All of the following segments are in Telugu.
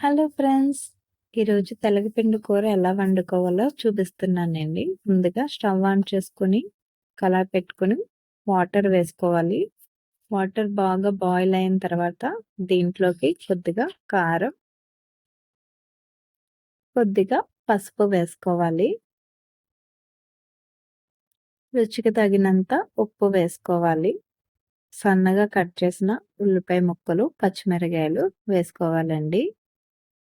హలో ఫ్రెండ్స్ ఈరోజు తెలగపిండి కూర ఎలా వండుకోవాలో చూపిస్తున్నానండి. ముందుగా స్టవ్ ఆన్ చేసుకుని కలర్ పెట్టుకుని వాటర్ వేసుకోవాలి. వాటర్ బాగా బాయిల్ అయిన తర్వాత దీంట్లోకి కొద్దిగా కారం కొద్దిగా పసుపు వేసుకోవాలి. రుచికి తగినంత ఉప్పు వేసుకోవాలి. సన్నగా కట్ చేసిన ఉల్లిపాయ ముక్కలు పచ్చిమిరకాయలు వేసుకోవాలండి.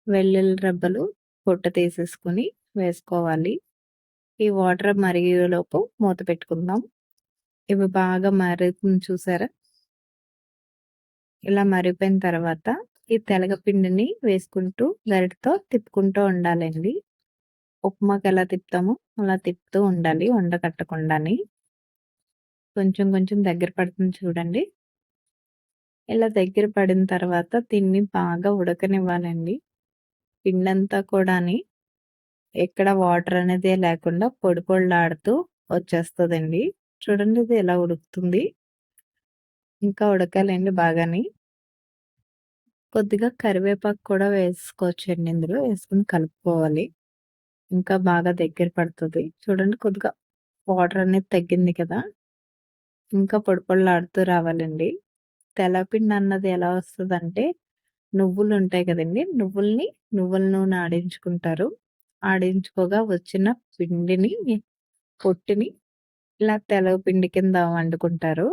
వెల్లుల్లి రబ్బలు పొట్ట తీసేసుకుని వేసుకోవాలి. ఈ వాటర్ మరిగేలోపు మూత పెట్టుకుందాం. ఇవి బాగా మరుగుతుంది చూసారా? ఇలా మరిగిపోయిన తర్వాత ఈ తెలగపిండిని వేసుకుంటూ గరిటతో తిప్పుకుంటూ ఉండాలండి. ఉప్మాకి ఎలా తిప్పుతామో అలా తిప్పుతూ ఉండాలి ఉండకట్టకుండాని కొంచెం కొంచెం దగ్గర పడుతుంది చూడండి. ఇలా దగ్గర పడిన తర్వాత తిన్ని బాగా ఉడకనివ్వాలండి. పిండంతా కూడాని ఎక్కడ వాటర్ అనేది లేకుండా పొడి పొడిలాడుతూ వచ్చేస్తుందండి. చూడండి ఇది ఎలా ఉడుకుతుంది. ఇంకా ఉడకాలండి బాగాని. కొద్దిగా కరివేపాకు కూడా వేసుకోవచ్చండి ఇందులో వేసుకుని కలుపుకోవాలి. ఇంకా బాగా దగ్గర పడుతుంది. చూడండి కొద్దిగా వాటర్ అనేది తగ్గింది కదా. ఇంకా పొడి పొడిలాడుతూ రావాలండి. తెల్లపిండి అన్నది ఎలా వస్తుందంటే నువ్వులు ఉంటాయి కదండి. నువ్వుల్ని నువ్వుల నూనె ఆడించుకుంటారు. ఆడించుకోగా వచ్చిన పిండిని పొట్టిని ఇలా తెలవ పిండి కింద వండుకుంటారు.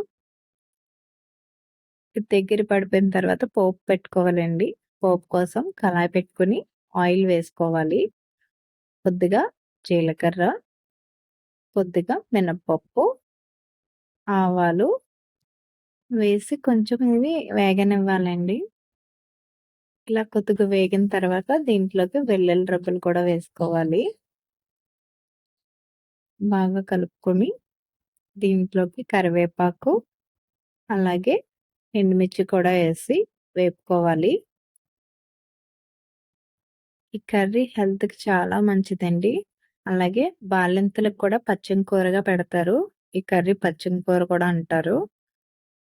దగ్గర పడిపోయిన తర్వాత పోపు పెట్టుకోవాలండి. పోపు కోసం కళాయి పెట్టుకుని ఆయిల్ వేసుకోవాలి. కొద్దిగా జీలకర్ర కొద్దిగా మినప్పప్పు ఆవాలు వేసి కొంచెం ఇవి వేగనివ్వాలండి. ఇలా కొద్దిగా వేగిన తర్వాత దీంట్లోకి వెల్లుల్లి రబ్బలు కూడా వేసుకోవాలి. బాగా కలుపుకొని దీంట్లోకి కరివేపాకు అలాగే ఎండుమిర్చి కూడా వేసి వేపుకోవాలి. ఈ కర్రీ హెల్త్కి చాలా మంచిదండి. అలాగే బాలింతలకు కూడా పచ్చని కూరగా పెడతారు. ఈ కర్రీ పచ్చని కూర కూడా అంటారు.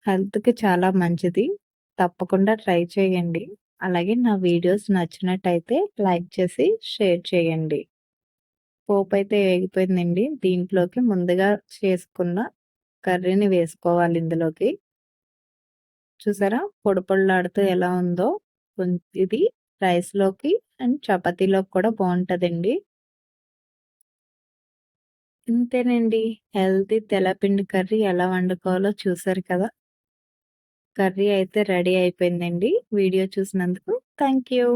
హెల్త్కి చాలా మంచిది. తప్పకుండా ట్రై చేయండి. అలాగే నా వీడియోస్ నచ్చినట్టయితే లైక్ చేసి షేర్ చేయండి. పోపు అయితే వేగిపోయిందండి. దీంట్లోకి ముందుగా చేసుకున్న కర్రీని వేసుకోవాలి ఇందులోకి. చూసారా? పొడి పొడిలాడుతూ ఎలా ఉందో. ఇది రైస్లోకి అండ్ చపాతీలోకి కూడా బాగుంటుందండి. ఇంతేనండి. హెల్తీ తెల్లపిండి కర్రీ ఎలా వండుకోవాలో చూసారు కదా. కర్రీ అయితే రెడీ అయిపోయిందండి. వీడియో చూసినందుకు థ్యాంక్ యూ